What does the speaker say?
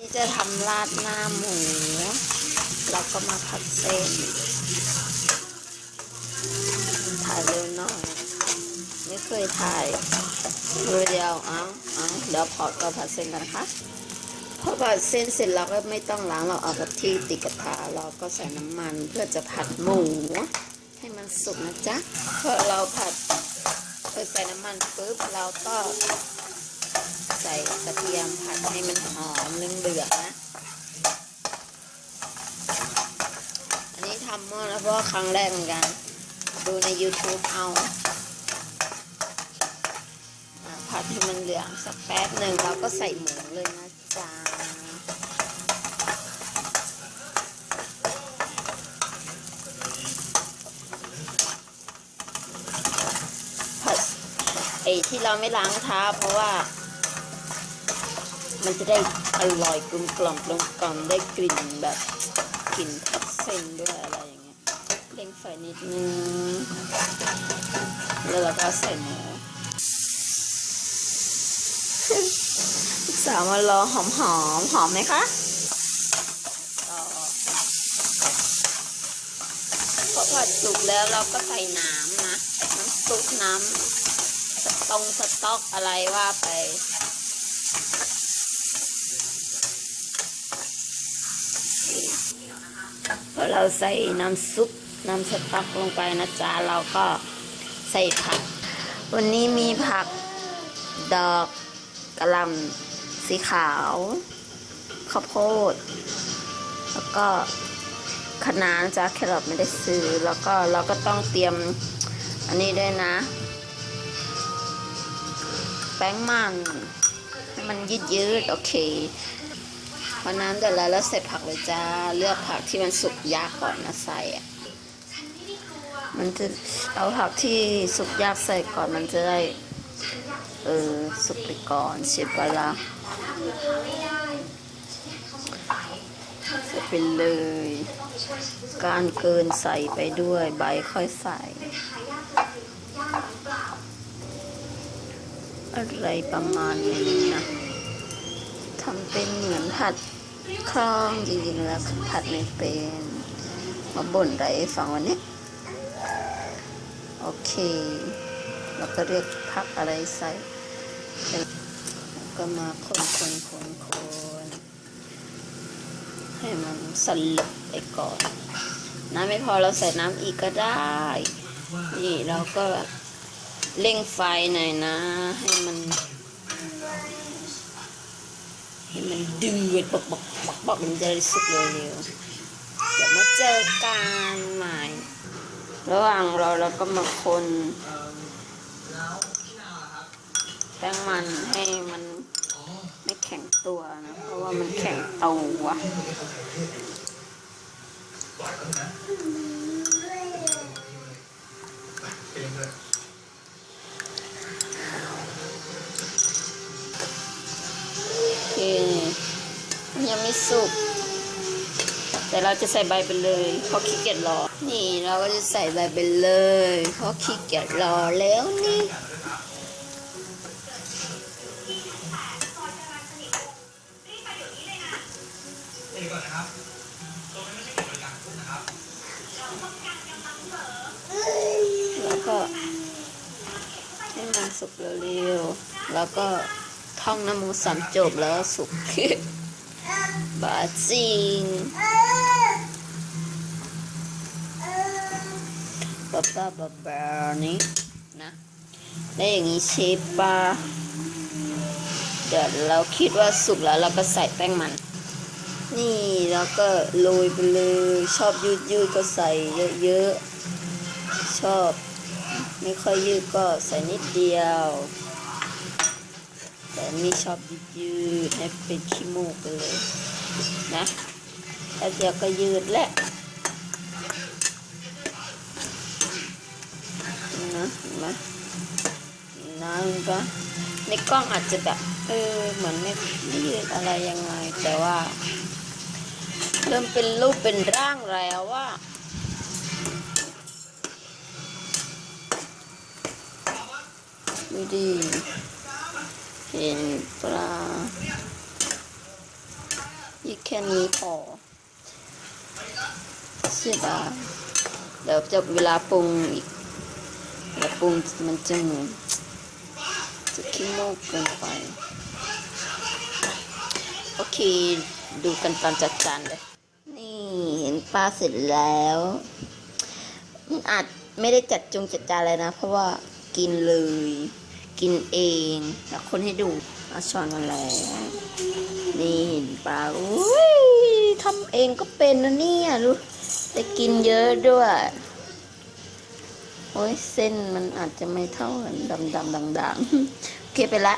นี่จะทำราดหน้าหมู แล้วก็มาผัดเส้น ถ่ายเร็วหน่อย ไม่เคยถ่ายเร็วเดียวเอาเอาเดี๋ยวพอก็ผัดเส้นกันนะคะพอผัดเส้นเสร็จเราก็ไม่ต้องล้างเราเอากะทิติดกระทะเราก็ใส่น้ำมันเพื่อจะผัดหมู ให้มันสุกนะจ๊ะพอเราผัดพอใส่น้ำมันปุ๊บเราก็ ใส่กระเทียมผัดให้มันหอมเหลืองๆนะ อันนี้ทำเมื่อแล้วเพราะว่าครั้งแรกเหมือนกัน ดูใน YouTube เอาผัดให้มันเหลืองสักแป๊บหนึ่งเราก็ใส่หมูเลยนะจ๊ะผัดไอ้ที่เราไม่ล้างเท้าเพราะว่า มันจะได้อร่อยกลมกล่อมกลมกล่อมได้กลิ่นแบบกลิ่นผัดเส้นด้วยอะไรอย่างเงี้ยเร่งไฟนิดนึงแล้วเราก็ใส่หมูลูกสาวมารอหอมหอมหอมไหมคะพอผัดสุกแล้วเราก็ใส่น้ำนะน้ำซุปน้ำสตองสต๊อกอะไรว่าไป เราใส่น้ำซุปน้ำสต๊อกลงไปนะจ๊ะเราก็ใส่ผัก วันนี้มีผักดอกกระหลำสีขาว ข้าวโพด แล้วก็คะน้านะจ๊ะแครอทไม่ได้ซื้อ แล้วก็เราก็ต้องเตรียมอันนี้ด้วยนะ แป้งมันให้มันยืดยืดๆโอเค อน้ำเดือดแล้วแล้วใส่ผักเลยจ้า เลือกผักที่มันสุกยากก่อนนะใส่อะมันจะเอาผักที่สุกยากใส่ก่อนมันจะได้เออสุกไปก่อนเสียเวลาใส่ไปเลย การเกินใส่ไปด้วยใบค่อยใส่ อะไรประมาณนี้นะ ทำเป็นเหมือนผัดครองจริงๆแล้วผัดไม่เป็นมาบ่นไรฟังวันนี้ โอเค เราก็เรียกพักอะไรใส่แล้วก็มาคนคนคนคนให้มันสลบไปก่อน น้ำไม่พอเราใส่น้ำอีกก็ได้ นี่เราก็เร่งไฟหน่อยนะ ให้มัน ให้มันเดือดบอกบอกบอกบอกมันจะได้สุกเร็วๆเดี๋ยวมาเจอกันใหม่ ระหว่างเราเราก็มาคนแป้งมันให้มันไม่แข็งตัวนะ เพราะว่ามันแข็งตัว สุกแต่เราจะใส่ใบไปเลยเพราะขี้เกียจรอ นี่เราก็จะใส่ใบไปเลยเพราะขี้เกียจรอแล้วนี่แล้วก็ให้มันสุกเร็วๆ แล้วก็ท่องน้ำมูสามจบแล้วสุก บาจริงบ้าบ้าบ้าบานี้นะได้อย่างนี้เชฟปะเดี๋ยวเราคิดว่าสุกแล้วเราก็ใส่แป้งมัน นี่แล้วก็โรยไปเลยชอบยืดยืดก็ใส่เยอะๆชอบ ไม่ค่อยยืดก็ใส่นิดเดียว แต่นี่ชอบยืดยืดให้เป็นขี้มูกไปเลยนะแล้วเดี๋ยวก็ยืดแหละนะเห็นไหมนะเห็นปะในกล้องอาจจะแบบเออเหมือนไม่ไม่ยืดอะไรยังไง แต่ว่า เริ่มเป็นรูปเป็นร่างแล้วว่าดูดิ เห็นปลาอีกแค่นี้พอเสียดายเดี๋ยวจะเวลาปรุงอีกเวลาปรุงมันจะเหมือนจะขี้โมกเกินไป โอเค ดูกันตอนจัดจานเลย นี่เห็นปลาเสร็จแล้วอาจไม่ได้จัดจงจัดจานเลยนะ เพราะว่ากินเลย กินเองแล้วคนให้ดูเอาช้อนมาแล้วนี่เห็นปลาอุ้ยทำเองก็เป็นนะเนี่ยรู้แต่กินเยอะด้วยโอ้ยเส้นมันอาจจะไม่เท่ากันดำดำดังดังๆโอเคไปละ